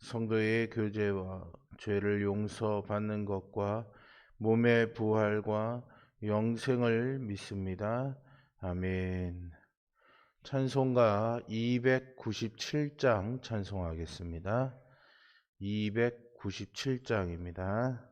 성도의 교제와 죄를 용서받는 것과 몸의 부활과 영생을 믿습니다. 아멘. 찬송가 297장 찬송하겠습니다. 297장입니다.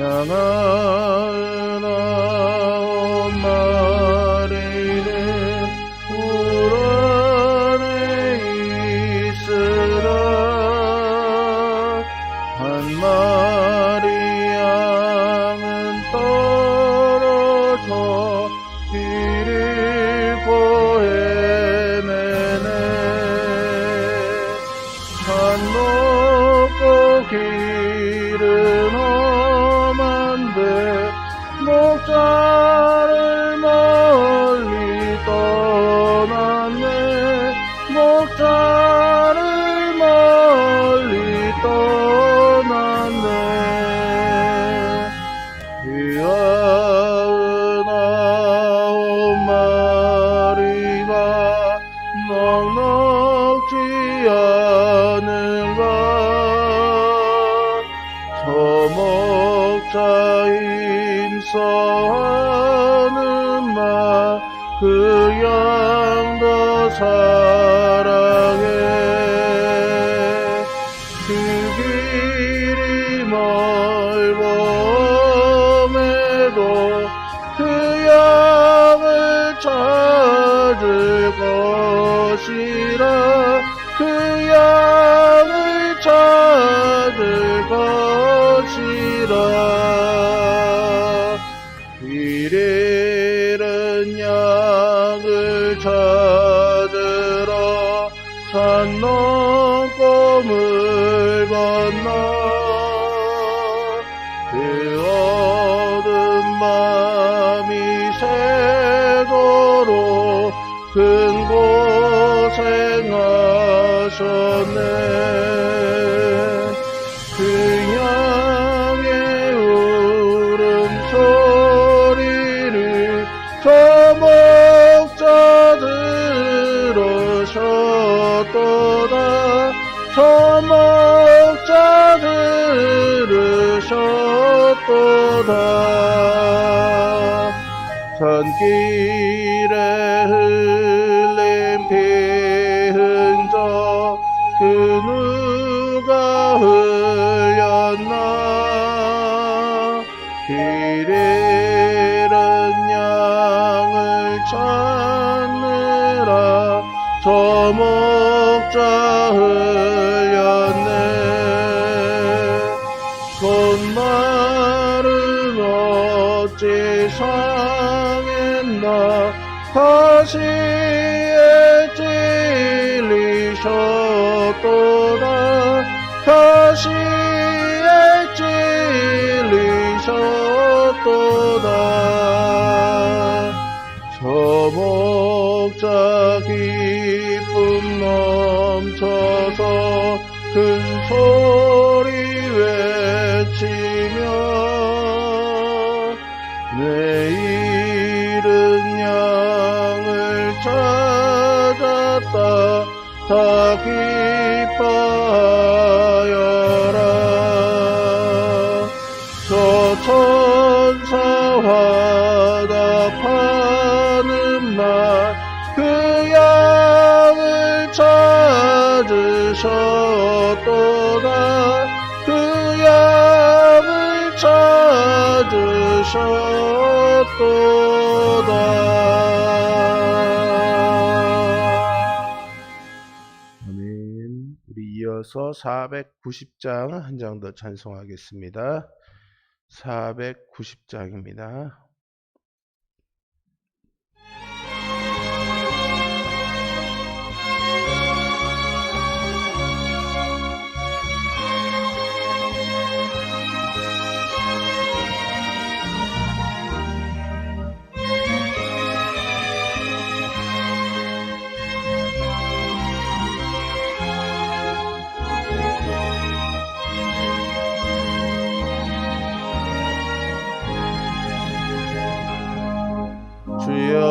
양 양을 찾으러 산 넘고 물 건너 들으셨도다 산길에 넘쳐서 큰 소리 외치며 내 잃은 양을 찾았다. 다 기뻐 찾으셨도다 아멘. 우리 이어서 490장 한 장 더 찬송하겠습니다. 490장입니다.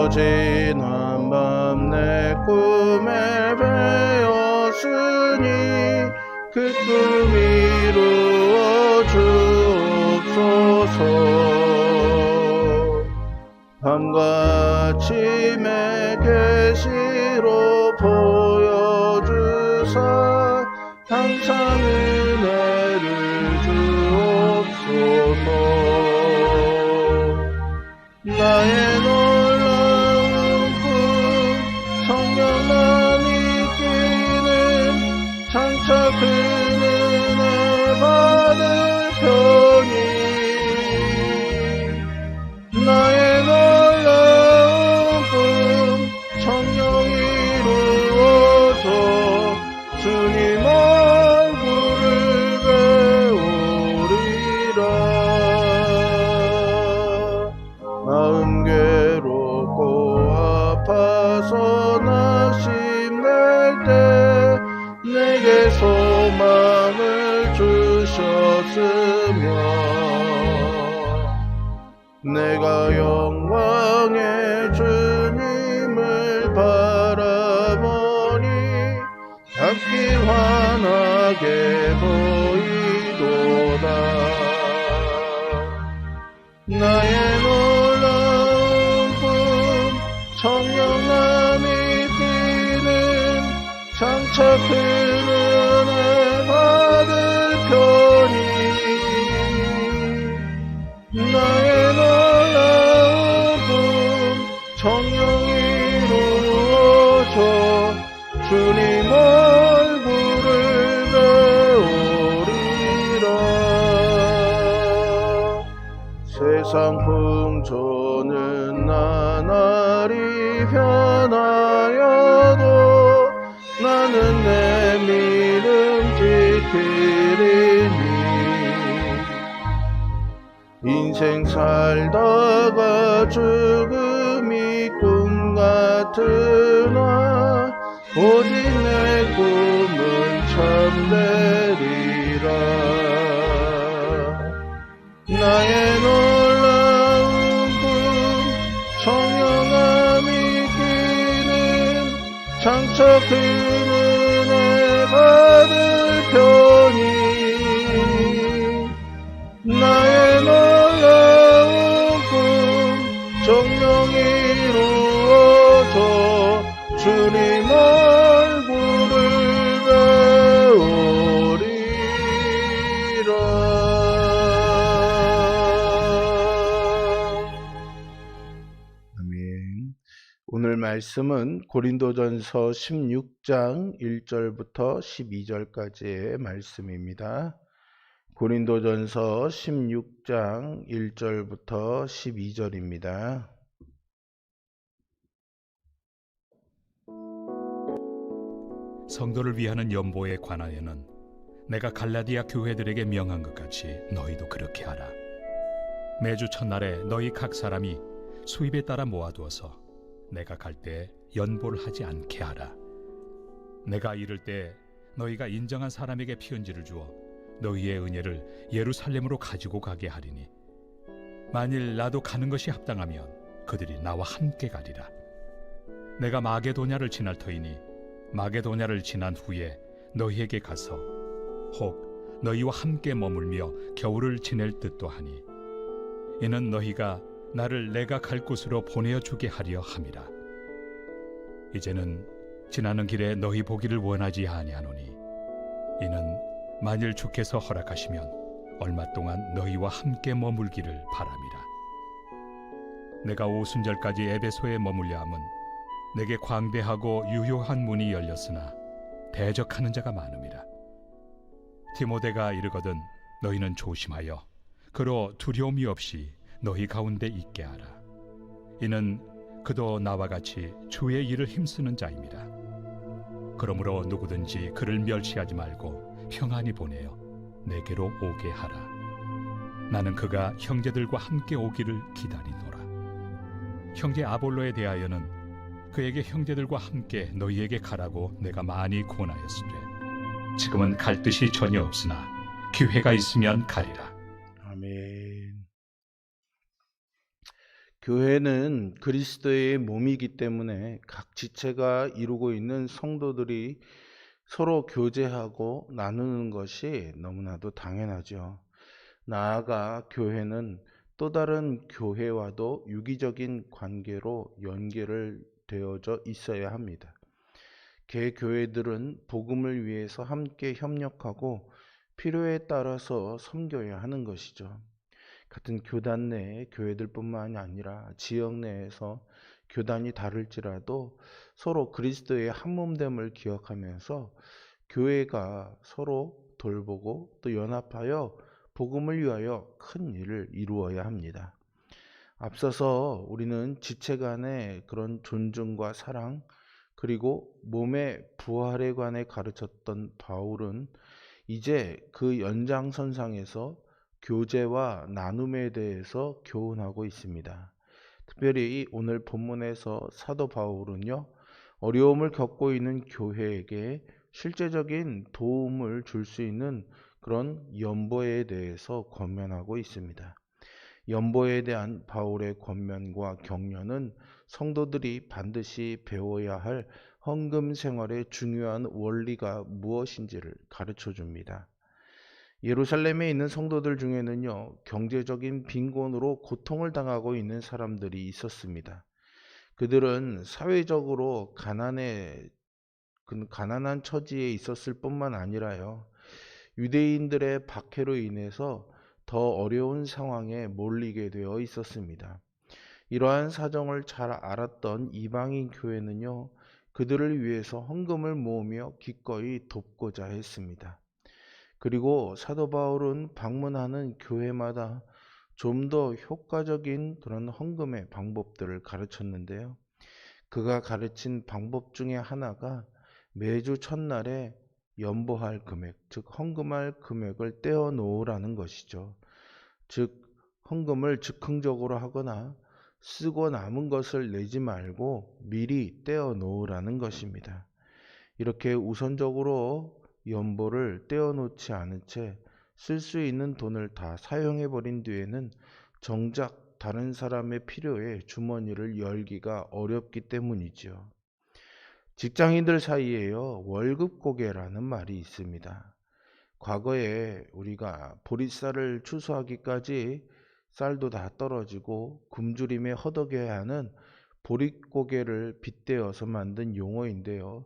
지난 밤 내 꿈에 배었으니 그 꿈 이루어 주옵소서. 밤같이 매 계시로 보여주사 항상 은혜를 주옵소서. 나의 내가 나의 놀라운 꿈 이루어져 주님 인생 살다가 죽음이 꿈 같으나 오직 내 꿈은 참되리라. 나의 놀라운 꿈 청영함이 끼는 장차 그 은혜 받을 편이. 나의 말씀은 고린도전서 16장 1절부터 12절까지의 말씀입니다. 고린도전서 16장 1절부터 12절입니다. 성도를 위하는 연보에 관하여는 내가 갈라디아 교회들에게 명한 것 같이 너희도 그렇게 하라. 매주 첫날에 너희 각 사람이 수입에 따라 모아두어서 내가 갈 때 연보를 하지 않게 하라. 내가 이를 때 너희가 인정한 사람에게 피은지를 주어 너희의 은혜를 예루살렘으로 가지고 가게 하리니 만일 나도 가는 것이 합당하면 그들이 나와 함께 가리라. 내가 마게도냐를 지날 터이니 마게도냐를 지난 후에 너희에게 가서 혹 너희와 함께 머물며 겨울을 지낼 듯도 하니 이는 너희가 나를 내가 갈 곳으로 보내어 주게 하려 함이라. 이제는 지나는 길에 너희 보기를 원하지 아니하노니 이는 만일 주께서 허락하시면 얼마 동안 너희와 함께 머물기를 바람이라. 내가 오순절까지 에베소에 머물려 함은 내게 광대하고 유효한 문이 열렸으나 대적하는 자가 많음이라. 디모데가 이르거든 너희는 조심하여 그로 두려움이 없이 너희 가운데 있게 하라. 이는 그도 나와 같이 주의 일을 힘쓰는 자입니다. 그러므로 누구든지 그를 멸시하지 말고 평안히 보내어 내게로 오게 하라. 나는 그가 형제들과 함께 오기를 기다리노라. 형제 아볼로에 대하여는 그에게 형제들과 함께 너희에게 가라고 내가 많이 권하였으되 지금은 갈 뜻이 전혀 없으나 기회가 있으면 가리라. 아멘. 교회는 그리스도의 몸이기 때문에 각 지체가 이루고 있는 성도들이 서로 교제하고 나누는 것이 너무나도 당연하죠. 나아가 교회는 또 다른 교회와도 유기적인 관계로 연결을 되어져 있어야 합니다. 개 교회들은 복음을 위해서 함께 협력하고 필요에 따라서 섬겨야 하는 것이죠. 같은 교단 내 교회들뿐만이 아니라 지역 내에서 교단이 다를지라도 서로 그리스도의 한 몸됨을 기억하면서 교회가 서로 돌보고 또 연합하여 복음을 위하여 큰 일을 이루어야 합니다. 앞서서 우리는 지체 간의 그런 존중과 사랑 그리고 몸의 부활에 관해 가르쳤던 바울은 이제 그 연장선상에서 교제와 나눔에 대해서 교훈하고 있습니다. 특별히 오늘 본문에서 사도 바울은요, 어려움을 겪고 있는 교회에게 실제적인 도움을 줄 수 있는 그런 연보에 대해서 권면하고 있습니다. 연보에 대한 바울의 권면과 격려는 성도들이 반드시 배워야 할 헌금 생활의 중요한 원리가 무엇인지를 가르쳐 줍니다. 예루살렘에 있는 성도들 중에는요, 경제적인 빈곤으로 고통을 당하고 있는 사람들이 있었습니다. 그들은 사회적으로 가난에, 그 가난한 처지에 있었을 뿐만 아니라요, 유대인들의 박해로 인해서 더 어려운 상황에 몰리게 되어 있었습니다. 이러한 사정을 잘 알았던 이방인 교회는요, 그들을 위해서 헌금을 모으며 기꺼이 돕고자 했습니다. 그리고 사도 바울은 방문하는 교회마다 좀 더 효과적인 그런 헌금의 방법들을 가르쳤는데요. 그가 가르친 방법 중에 하나가 매주 첫날에 연보할 금액, 즉 헌금할 금액을 떼어 놓으라는 것이죠. 즉 헌금을 즉흥적으로 하거나 쓰고 남은 것을 내지 말고 미리 떼어 놓으라는 것입니다. 이렇게 우선적으로 연보를 떼어 놓지 않은 채 쓸 수 있는 돈을 다 사용해 버린 뒤에는 정작 다른 사람의 필요에 주머니를 열기가 어렵기 때문이죠. 직장인들 사이에요, 월급 고개라는 말이 있습니다. 과거에 우리가 보리쌀을 추수하기까지 쌀도 다 떨어지고 굶주림에 허덕여야 하는 보릿고개를 빗대어서 만든 용어인데요.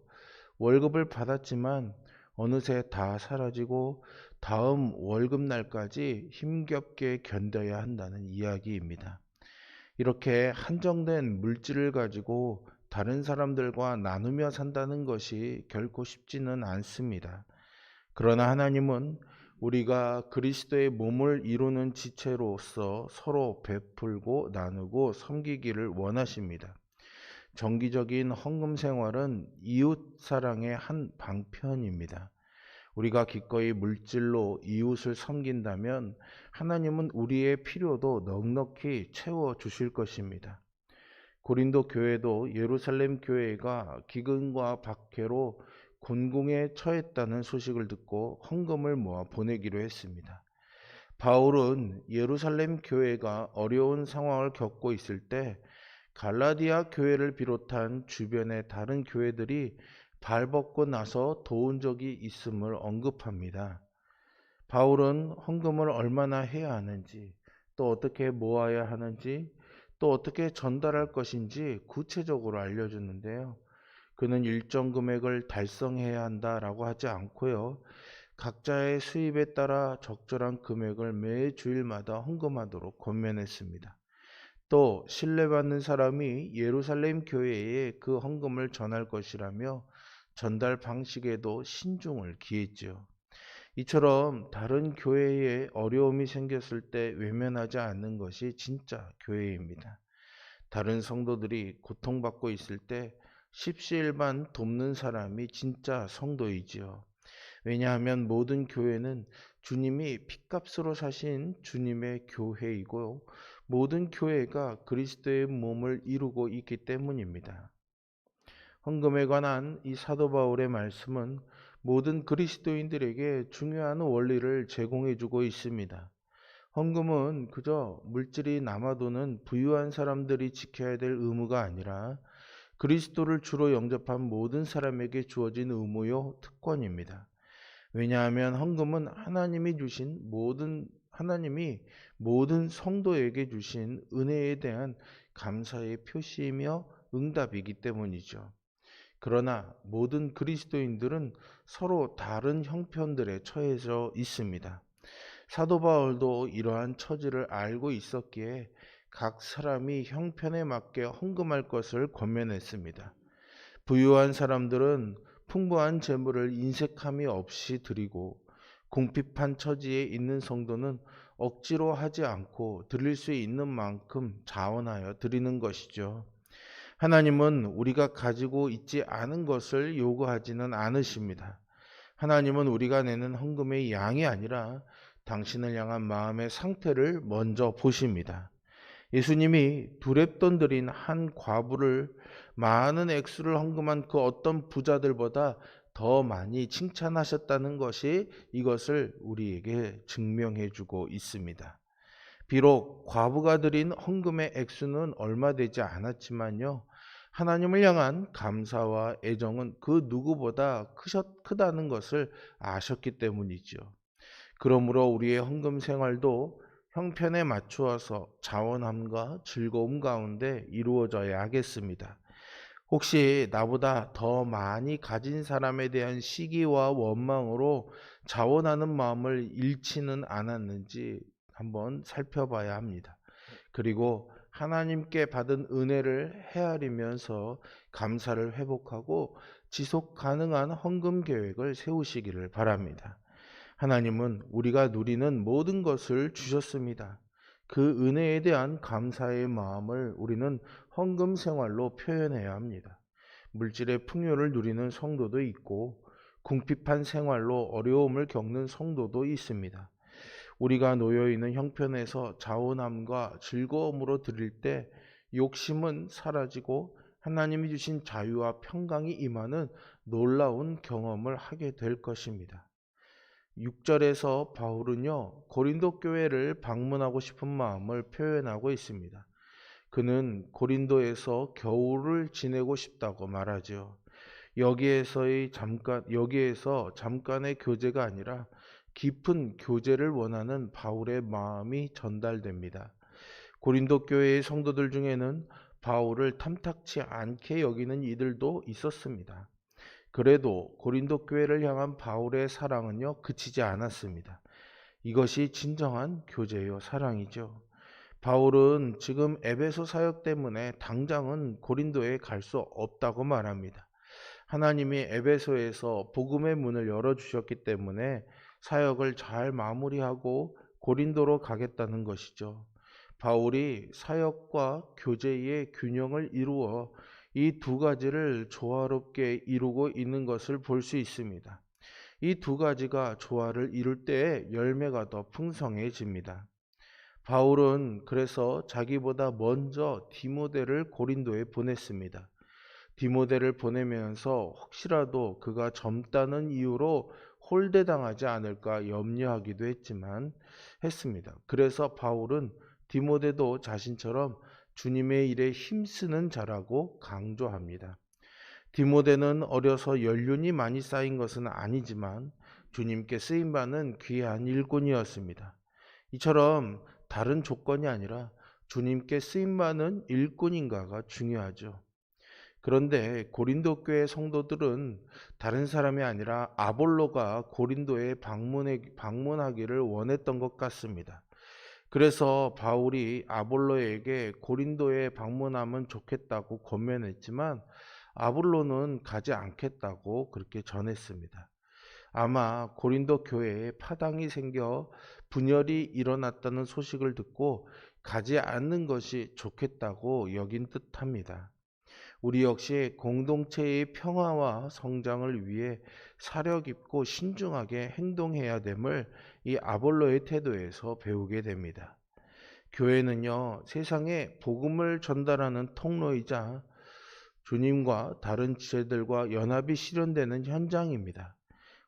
월급을 받았지만 어느새 다 사라지고 다음 월급날까지 힘겹게 견뎌야 한다는 이야기입니다. 이렇게 한정된 물질을 가지고 다른 사람들과 나누며 산다는 것이 결코 쉽지는 않습니다. 그러나 하나님은 우리가 그리스도의 몸을 이루는 지체로서 서로 베풀고 나누고 섬기기를 원하십니다. 정기적인 헌금 생활은 이웃 사랑의 한 방편입니다. 우리가 기꺼이 물질로 이웃을 섬긴다면 하나님은 우리의 필요도 넉넉히 채워 주실 것입니다. 고린도 교회도 예루살렘 교회가 기근과 박해로 곤궁에 처했다는 소식을 듣고 헌금을 모아 보내기로 했습니다. 바울은 예루살렘 교회가 어려운 상황을 겪고 있을 때 갈라디아 교회를 비롯한 주변의 다른 교회들이 발벗고 나서 도운 적이 있음을 언급합니다. 바울은 헌금을 얼마나 해야 하는지, 또 어떻게 모아야 하는지, 또 어떻게 전달할 것인지 구체적으로 알려주는데요. 그는 일정 금액을 달성해야 한다라고 하지 않고요. 각자의 수입에 따라 적절한 금액을 매 주일마다 헌금하도록 권면했습니다. 또 신뢰받는 사람이 예루살렘 교회에 그 헌금을 전할 것이라며 전달 방식에도 신중을 기했지요. 이처럼 다른 교회에 어려움이 생겼을 때 외면하지 않는 것이 진짜 교회입니다. 다른 성도들이 고통받고 있을 때 십시일반 돕는 사람이 진짜 성도이지요. 왜냐하면 모든 교회는 주님이 핏값으로 사신 주님의 교회이고 모든 교회가 그리스도의 몸을 이루고 있기 때문입니다. 헌금에 관한 이 사도 바울의 말씀은 모든 그리스도인들에게 중요한 원리를 제공해 주고 있습니다. 헌금은 그저 물질이 남아도는 부유한 사람들이 지켜야 될 의무가 아니라 그리스도를 주로 영접한 모든 사람에게 주어진 의무요 특권입니다. 왜냐하면 헌금은 하나님이 주신 모든 하나님이 모든 성도에게 주신 은혜에 대한 감사의 표시이며 응답이기 때문이죠. 그러나 모든 그리스도인들은 서로 다른 형편들에 처해져 있습니다. 사도 바울도 이러한 처지를 알고 있었기에 각 사람이 형편에 맞게 헌금할 것을 권면했습니다. 부유한 사람들은 풍부한 재물을 인색함이 없이 드리고 궁핍한 처지에 있는 성도는 억지로 하지 않고 드릴 수 있는 만큼 자원하여 드리는 것이죠. 하나님은 우리가 가지고 있지 않은 것을 요구하지는 않으십니다. 하나님은 우리가 내는 헌금의 양이 아니라 당신을 향한 마음의 상태를 먼저 보십니다. 예수님이 두랩돈 드린 한 과부를 많은 액수를 헌금한 그 어떤 부자들보다 더 많이 칭찬하셨다는 것이 이것을 우리에게 증명해 주고 있습니다. 비록 과부가 드린 헌금의 액수는 얼마 되지 않았지만요. 하나님을 향한 감사와 애정은 그 누구보다 크셨, 크다는 것을 아셨기 때문이죠. 그러므로 우리의 헌금 생활도 형편에 맞추어서 자원함과 즐거움 가운데 이루어져야 하겠습니다. 혹시 나보다 더 많이 가진 사람에 대한 시기와 원망으로 자원하는 마음을 잃지는 않았는지 한번 살펴봐야 합니다. 그리고 하나님께 받은 은혜를 헤아리면서 감사를 회복하고 지속 가능한 헌금 계획을 세우시기를 바랍니다. 하나님은 우리가 누리는 모든 것을 주셨습니다. 그 은혜에 대한 감사의 마음을 우리는 헌금 생활로 표현해야 합니다. 물질의 풍요를 누리는 성도도 있고 궁핍한 생활로 어려움을 겪는 성도도 있습니다. 우리가 놓여 있는 형편에서 자원함과 즐거움으로 드릴 때 욕심은 사라지고 하나님이 주신 자유와 평강이 임하는 놀라운 경험을 하게 될 것입니다. 6절에서 바울은요, 고린도 교회를 방문하고 싶은 마음을 표현하고 있습니다. 그는 고린도에서 겨울을 지내고 싶다고 말하죠. 여기에서의 잠깐, 여기에서 잠깐의 교제가 아니라 깊은 교제를 원하는 바울의 마음이 전달됩니다. 고린도 교회의 성도들 중에는 바울을 탐탁치 않게 여기는 이들도 있었습니다. 그래도 고린도 교회를 향한 바울의 사랑은요, 그치지 않았습니다. 이것이 진정한 교제요, 사랑이죠. 바울은 지금 에베소 사역 때문에 당장은 고린도에 갈 수 없다고 말합니다. 하나님이 에베소에서 복음의 문을 열어주셨기 때문에 사역을 잘 마무리하고 고린도로 가겠다는 것이죠. 바울이 사역과 교제의 균형을 이루어 이 두 가지를 조화롭게 이루고 있는 것을 볼 수 있습니다. 이 두 가지가 조화를 이룰 때 열매가 더 풍성해집니다. 바울은 그래서 자기보다 먼저 디모데를 고린도에 보냈습니다. 디모데를 보내면서 혹시라도 그가 젊다는 이유로 홀대당하지 않을까 염려하기도 했지만 했습니다. 그래서 바울은 디모데도 자신처럼 주님의 일에 힘쓰는 자라고 강조합니다. 디모데는 어려서 연륜이 많이 쌓인 것은 아니지만 주님께 쓰임 받는 귀한 일꾼이었습니다. 이처럼 다른 조건이 아니라 주님께 쓰임받는 일꾼인가가 중요하죠. 그런데 고린도 교회 성도들은 다른 사람이 아니라 아볼로가 고린도에 방문해, 방문하기를 원했던 것 같습니다. 그래서 바울이 아볼로에게 고린도에 방문하면 좋겠다고 권면했지만 아볼로는 가지 않겠다고 그렇게 전했습니다. 아마 고린도 교회에 파당이 생겨 분열이 일어났다는 소식을 듣고 가지 않는 것이 좋겠다고 여긴 듯합니다. 우리 역시 공동체의 평화와 성장을 위해 사려 깊고 신중하게 행동해야 됨을 이 아볼로의 태도에서 배우게 됩니다. 교회는요, 세상에 복음을 전달하는 통로이자 주님과 다른 지체들과 연합이 실현되는 현장입니다.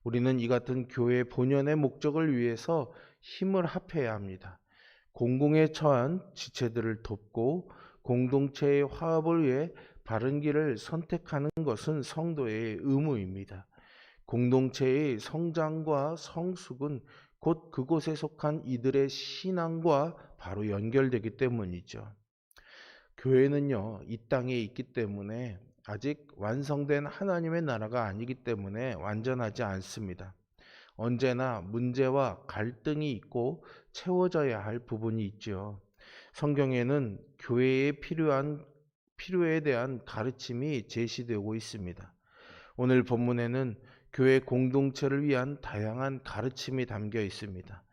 우리는 이 같은 교회 본연의 목적을 위해서 힘을 합해야 합니다. 공공에 처한 지체들을 돕고 공동체의 화합을 위해 바른 길을 선택하는 것은 성도의 의무입니다. 공동체의 성장과 성숙은 곧 그곳에 속한 이들의 신앙과 바로 연결되기 때문이죠. 교회는요, 이 땅에 있기 때문에 아직 완성된 하나님의 나라가 아니기 때문에 완전하지 않습니다. 언제나 문제와 갈등이 있고 채워져야 할 부분이 있죠. 성경에는 교회에 필요한 필요에 대한 가르침이 제시되고 있습니다. 오늘 본문에는 교회 공동체를 위한 다양한 가르침이 담겨 있습니다.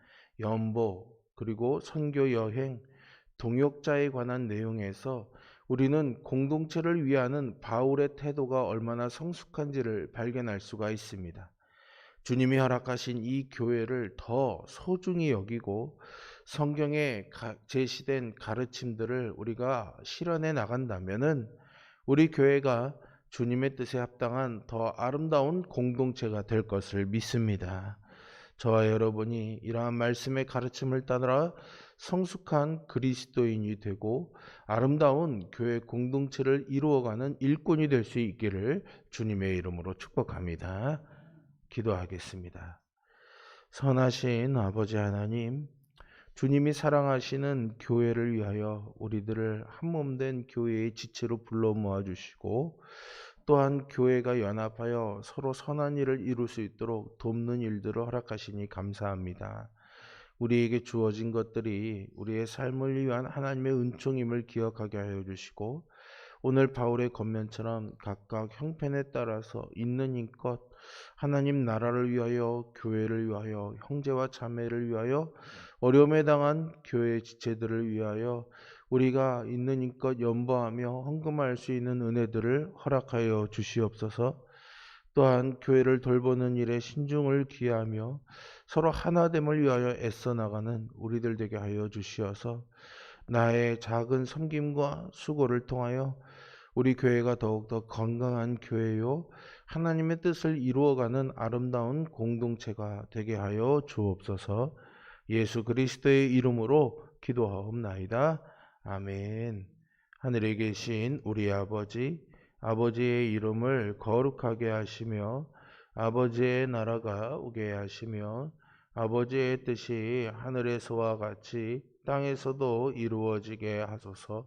연보, 그리고 선교 여행, 동역자에 관한 내용에서 우리는 공동체를 위하는 바울의 태도가 얼마나 성숙한지를 발견할 수가 있습니다. 주님이 허락하신 이 교회를 더 소중히 여기고 성경에 제시된 가르침들을 우리가 실현해 나간다면은 우리 교회가 주님의 뜻에 합당한 더 아름다운 공동체가 될 것을 믿습니다. 저와 여러분이 이러한 말씀의 가르침을 따라 성숙한 그리스도인이 되고 아름다운 교회 공동체를 이루어가는 일꾼이 될 수 있기를 주님의 이름으로 축복합니다. 기도하겠습니다. 선하신 아버지 하나님, 주님이 사랑하시는 교회를 위하여 우리들을 한몸된 교회의 지체로 불러 모아 주시고 또한 교회가 연합하여 서로 선한 일을 이룰 수 있도록 돕는 일들을 허락하시니 감사합니다. 우리에게 주어진 것들이 우리의 삶을 위한 하나님의 은총임을 기억하게 하여 주시고 오늘 바울의 겉면처럼 각각 형편에 따라서 있는 힘껏 하나님 나라를 위하여 교회를 위하여 형제와 자매를 위하여 어려움에 당한 교회 지체들을 위하여 우리가 있는 힘껏 연보하며 헌금할 수 있는 은혜들을 허락하여 주시옵소서. 또한 교회를 돌보는 일에 신중을 기하며 서로 하나됨을 위하여 애써 나가는 우리들 되게 하여 주시어서 나의 작은 섬김과 수고를 통하여 우리 교회가 더욱더 건강한 교회요 하나님의 뜻을 이루어가는 아름다운 공동체가 되게 하여 주옵소서. 예수 그리스도의 이름으로 기도하옵나이다. 아멘. 하늘에 계신 우리 아버지, 아버지의 이름을 거룩하게 하시며 아버지의 나라가 오게 하시며 아버지의 뜻이 하늘에서와 같이 땅에서도 이루어지게 하소서.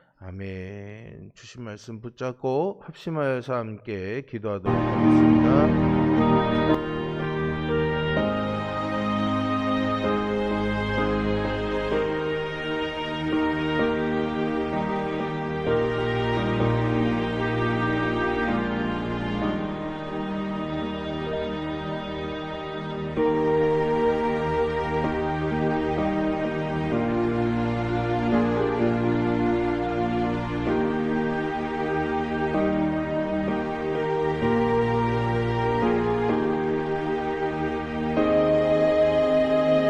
아멘. 주신 말씀 붙잡고 합심하여서 함께 기도하도록 하겠습니다.